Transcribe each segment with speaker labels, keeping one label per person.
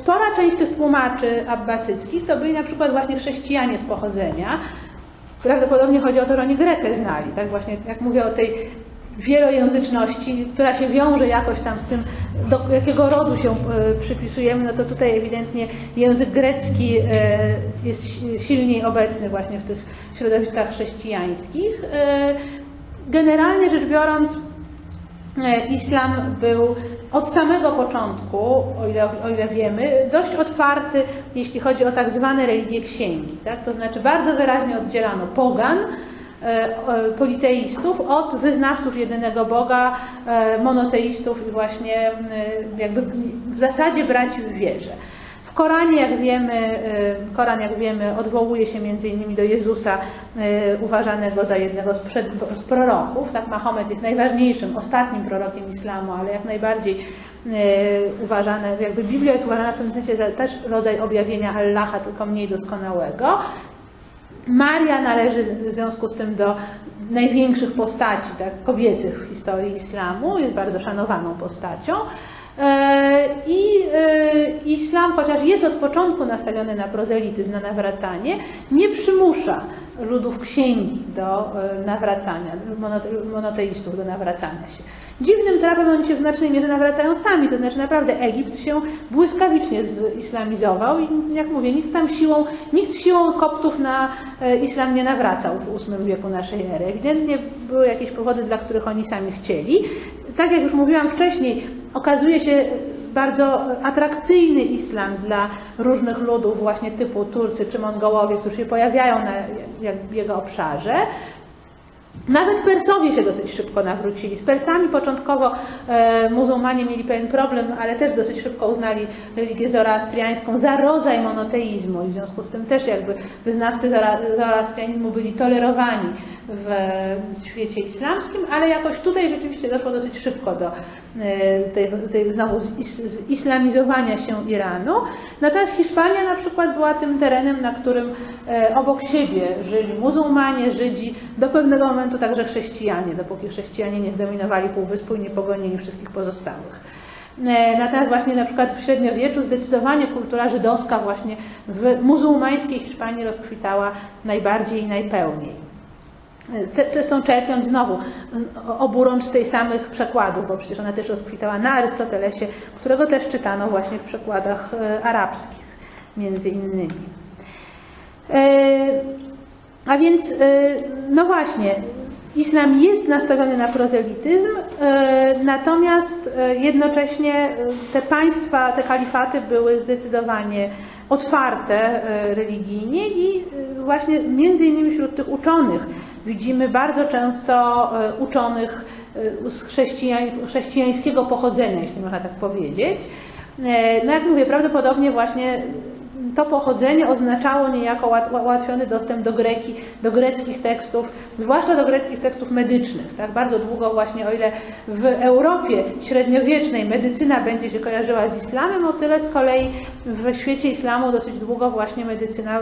Speaker 1: Spora część tych tłumaczy abbasyckich to byli na przykład właśnie chrześcijanie z pochodzenia. Prawdopodobnie chodzi o to, że oni Grekę znali. Tak właśnie, jak mówię o tej wielojęzyczności, która się wiąże jakoś tam z tym, do jakiego rodu się e, przypisujemy, no to tutaj ewidentnie język grecki e, jest silniej obecny właśnie w tych środowiskach chrześcijańskich. E, generalnie rzecz biorąc, islam był od samego początku, o ile, o ile wiemy, dość otwarty, jeśli chodzi o tak zwane religie księgi. Tak? To znaczy bardzo wyraźnie oddzielano pogan, politeistów od wyznawców jedynego Boga, monoteistów i właśnie jakby w zasadzie braci w wierze. W Koranie, jak wiemy, Koran, jak wiemy, odwołuje się między innymi do Jezusa, uważanego za jednego z, przed, z proroków. Tak, Mahomet jest najważniejszym, ostatnim prorokiem islamu, ale jak najbardziej uważane, jakby Biblia jest uważana w tym sensie za też rodzaj objawienia Allaha, tylko mniej doskonałego. Maria należy w związku z tym do największych postaci tak, kobiecych w historii islamu, jest bardzo szanowaną postacią. I islam, chociaż jest od początku nastawiony na prozelityzm, na nawracanie, nie przymusza ludów księgi do nawracania, monoteistów do nawracania się. Dziwnym trafem oni się w znacznej mierze nawracają sami, to znaczy naprawdę Egipt się błyskawicznie zislamizował i jak mówię, nikt tam siłą, nikt siłą koptów na islam nie nawracał w VIII wieku naszej ery. Ewidentnie były jakieś powody, dla których oni sami chcieli. Tak jak już mówiłam wcześniej, okazuje się bardzo atrakcyjny islam dla różnych ludów właśnie typu Turcy czy Mongołowie, którzy się pojawiają na jego obszarze. Nawet Persowie się dosyć szybko nawrócili. Z Persami początkowo e, muzułmanie mieli pewien problem, ale też dosyć szybko uznali religię zoroastriańską za rodzaj monoteizmu i w związku z tym też jakby wyznawcy zoroastrianizmu byli tolerowani w, świecie islamskim, ale jakoś tutaj rzeczywiście doszło dosyć szybko do e, znowu zislamizowania się Iranu. Natomiast Hiszpania na przykład była tym terenem, na którym e, obok siebie żyli muzułmanie, Żydzi, do pewnego momentu także chrześcijanie, dopóki chrześcijanie nie zdominowali półwyspu i nie pogonili wszystkich pozostałych. Natomiast właśnie na przykład w średniowieczu zdecydowanie kultura żydowska właśnie w muzułmańskiej Hiszpanii rozkwitała najbardziej i najpełniej. Zresztą czerpiąc znowu oburącz tej samych przekładów, bo przecież ona też rozkwitała na Arystotelesie, którego też czytano właśnie w przekładach arabskich, między innymi. A więc, no właśnie, islam jest nastawiony na prozelityzm, natomiast jednocześnie te państwa, te kalifaty były zdecydowanie otwarte religijnie i właśnie między innymi wśród tych uczonych widzimy bardzo często uczonych z chrześcijań, chrześcijańskiego pochodzenia, jeśli można tak powiedzieć. No jak mówię, prawdopodobnie właśnie to pochodzenie oznaczało niejako ułatwiony dostęp do greki, do greckich tekstów, zwłaszcza do greckich tekstów medycznych. Tak bardzo długo właśnie, o ile w Europie średniowiecznej medycyna będzie się kojarzyła z islamem, o tyle z kolei w świecie islamu dosyć długo właśnie medycyna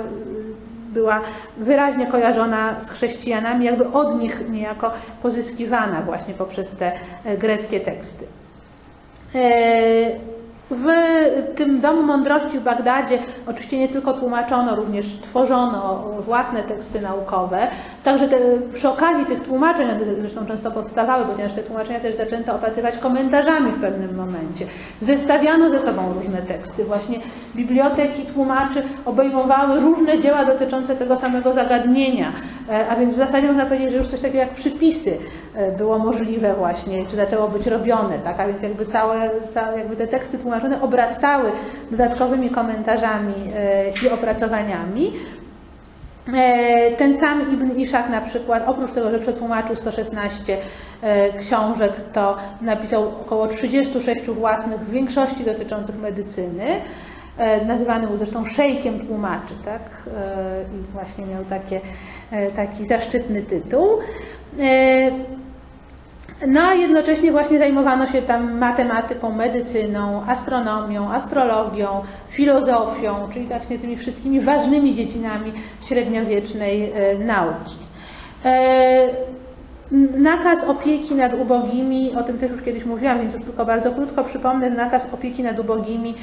Speaker 1: była wyraźnie kojarzona z chrześcijanami, jakby od nich niejako pozyskiwana właśnie poprzez te greckie teksty. W tym Domu Mądrości w Bagdadzie oczywiście nie tylko tłumaczono, również tworzono własne teksty naukowe. Także te, przy okazji tych tłumaczeń, zresztą często powstawały, ponieważ te tłumaczenia też zaczęto opatrywać komentarzami w pewnym momencie. Zestawiano ze sobą różne teksty. Właśnie biblioteki tłumaczy obejmowały różne dzieła dotyczące tego samego zagadnienia. A więc w zasadzie można powiedzieć, że już coś takiego jak przypisy było możliwe właśnie, czy zaczęło być robione. Tak? A więc jakby całe, całe jakby te teksty tłumaczone obrastały dodatkowymi komentarzami i opracowaniami. Ten sam Ibn Ishaq na przykład, oprócz tego, że przetłumaczył 116 książek, to napisał około 36 własnych, w większości dotyczących medycyny. Nazywany był zresztą szejkiem tłumaczy, tak? I właśnie miał takie, taki zaszczytny tytuł. No a jednocześnie właśnie zajmowano się tam matematyką, medycyną, astronomią, astrologią, filozofią, czyli właśnie tymi wszystkimi ważnymi dziedzinami średniowiecznej nauki. Nakaz opieki nad ubogimi, o tym też już kiedyś mówiłam, więc już tylko bardzo krótko przypomnę, nakaz opieki nad ubogimi e,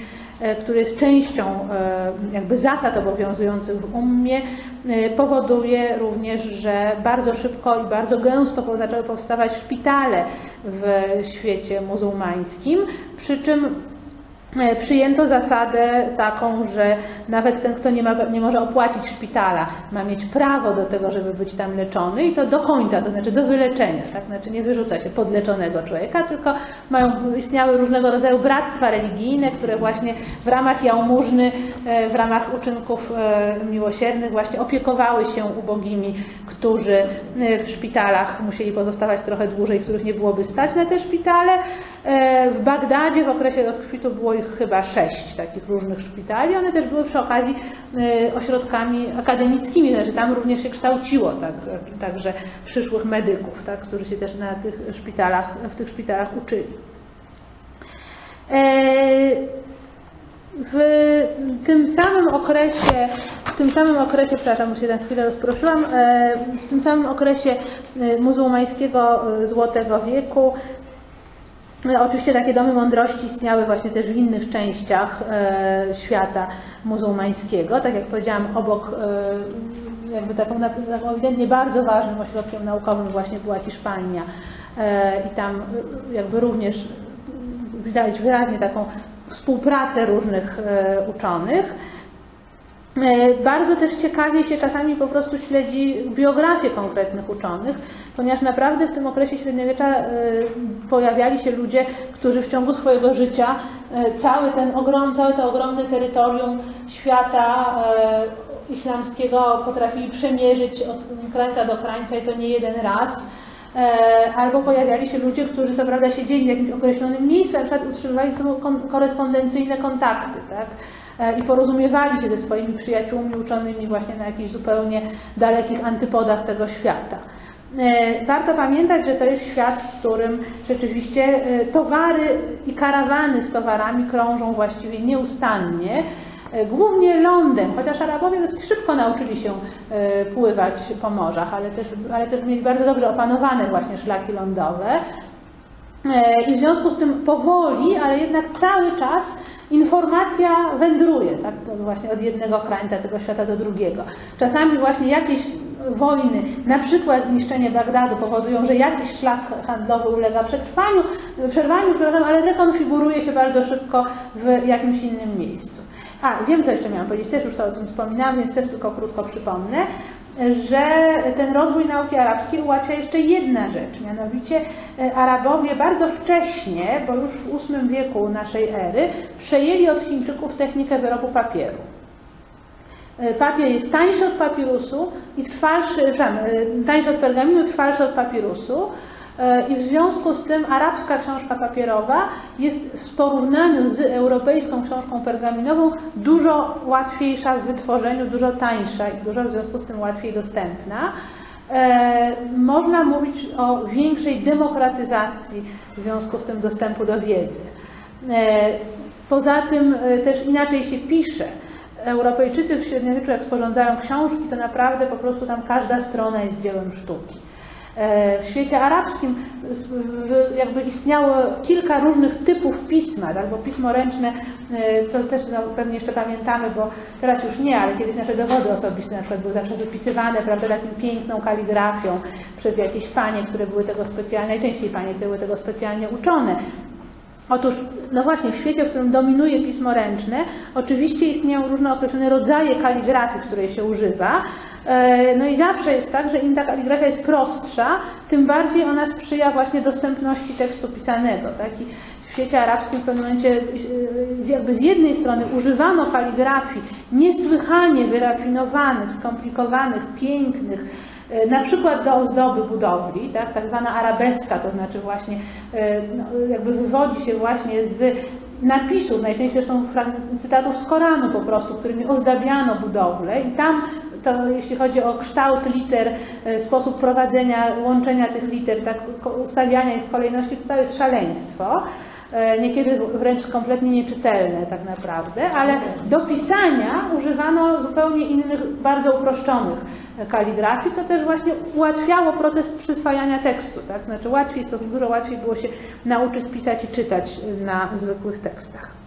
Speaker 1: który jest częścią e, jakby zasad obowiązujących w ummie, e, powoduje również, że bardzo szybko i bardzo gęsto zaczęły powstawać szpitale w świecie muzułmańskim, przy czym E, przyjęto zasadę taką, że nawet ten, kto nie, ma, nie może opłacić szpitala, ma mieć prawo do tego, żeby być tam leczony i to do końca, to znaczy do wyleczenia. Tak? Znaczy nie wyrzuca się podleczonego człowieka, tylko mają, istniały różnego rodzaju bractwa religijne, które właśnie w ramach jałmużny, e, w ramach uczynków e, miłosiernych właśnie opiekowały się ubogimi, którzy w szpitalach musieli pozostawać trochę dłużej, których nie byłoby stać na te szpitale. W Bagdadzie w okresie rozkwitu było ich chyba sześć takich różnych szpitali. One też były przy okazji y, ośrodkami akademickimi, znaczy tam również się kształciło tak, także przyszłych medyków, tak, którzy się też na tych szpitalach, w tych szpitalach uczyli. E, w tym samym okresie, w tym samym okresie, przepraszam, się na chwilę rozproszyłam, e, w tym samym okresie y, muzułmańskiego y, Złotego Wieku oczywiście takie domy mądrości istniały właśnie też w innych częściach e, świata muzułmańskiego. Tak jak powiedziałam, obok e, jakby taką, taką ewidentnie bardzo ważnym ośrodkiem naukowym właśnie była Hiszpania e, i tam jakby również widać wyraźnie taką współpracę różnych uczonych. E, bardzo też ciekawie się czasami po prostu śledzi biografię konkretnych uczonych, ponieważ naprawdę w tym okresie średniowiecza e, pojawiali się ludzie, którzy w ciągu swojego życia e, cały ten ogrom, całe to ogromne terytorium świata islamskiego potrafili przemierzyć od krańca do krańca i to nie jeden raz. Albo pojawiali się ludzie, którzy co prawda siedzieli w jakimś określonym miejscu, na przykład utrzymywali ze sobą korespondencyjne kontakty. Tak? E, i porozumiewali się ze swoimi przyjaciółmi uczonymi właśnie na jakichś zupełnie dalekich antypodach tego świata. E, warto pamiętać, że to jest świat, w którym rzeczywiście e, towary i karawany z towarami krążą właściwie nieustannie. Głównie lądem, chociaż Arabowie dosyć szybko nauczyli się pływać po morzach, ale też, ale też mieli bardzo dobrze opanowane właśnie szlaki lądowe. I w związku z tym powoli, ale jednak cały czas informacja wędruje, tak, właśnie od jednego krańca tego świata do drugiego. Czasami właśnie jakieś wojny, na przykład zniszczenie Bagdadu powodują, że jakiś szlak handlowy ulega przetrwaniu, przerwaniu, ale rekonfiguruje się bardzo szybko w jakimś innym miejscu. A, wiem co jeszcze miałam powiedzieć, też już to o tym wspominałam, więc też tylko krótko przypomnę że ten rozwój nauki arabskiej ułatwia jeszcze jedna rzecz, mianowicie e, Arabowie bardzo wcześnie, bo już w VIII wieku naszej ery, przejęli od Chińczyków technikę wyrobu papieru. E, papier jest tańszy od papirusu i trwalszy, e, tańszy od pergaminu, trwalszy od papirusu. I w związku z tym arabska książka papierowa jest w porównaniu z europejską książką pergaminową dużo łatwiejsza w wytworzeniu, dużo tańsza i dużo w związku z tym łatwiej dostępna. E, można mówić o większej demokratyzacji w związku z tym dostępu do wiedzy. E, poza tym e, też inaczej się pisze. Europejczycy w średniowieczu, jak sporządzają książki, to naprawdę po prostu tam każda strona jest dziełem sztuki. E, w świecie arabskim jakby istniało kilka różnych typów pisma, tak? bo pismo ręczne, e, to też no, pewnie jeszcze pamiętamy, bo teraz już nie, ale kiedyś nasze dowody osobiste na przykład były zawsze wypisywane prawda, taką piękną kaligrafią przez jakieś panie, które były tego specjalnie, najczęściej panie, które były tego specjalnie uczone. Otóż, no właśnie, w świecie, w którym dominuje pismo ręczne, oczywiście istnieją różne określone rodzaje kaligrafii, której się używa. E, no i zawsze jest tak, że im ta kaligrafia jest prostsza, tym bardziej ona sprzyja właśnie dostępności tekstu pisanego. Tak? I w świecie arabskim w pewnym momencie e, jakby z jednej strony używano kaligrafii niesłychanie wyrafinowanych, skomplikowanych, pięknych, E, na przykład do ozdoby budowli, tak, tak zwana arabeska, to znaczy właśnie no, jakby wywodzi się właśnie z napisów, najczęściej są cytatów z Koranu po prostu, którymi ozdabiano budowlę i tam to jeśli chodzi o kształt liter, e, sposób prowadzenia, łączenia tych liter, tak, ustawiania ich w kolejności, to jest szaleństwo. E, niekiedy wręcz kompletnie nieczytelne tak naprawdę, ale do pisania używano zupełnie innych, bardzo uproszczonych kaligrafii, co też właśnie ułatwiało proces przyswajania tekstu. Tak? Znaczy łatwiej, dużo łatwiej było się nauczyć pisać i czytać na zwykłych tekstach.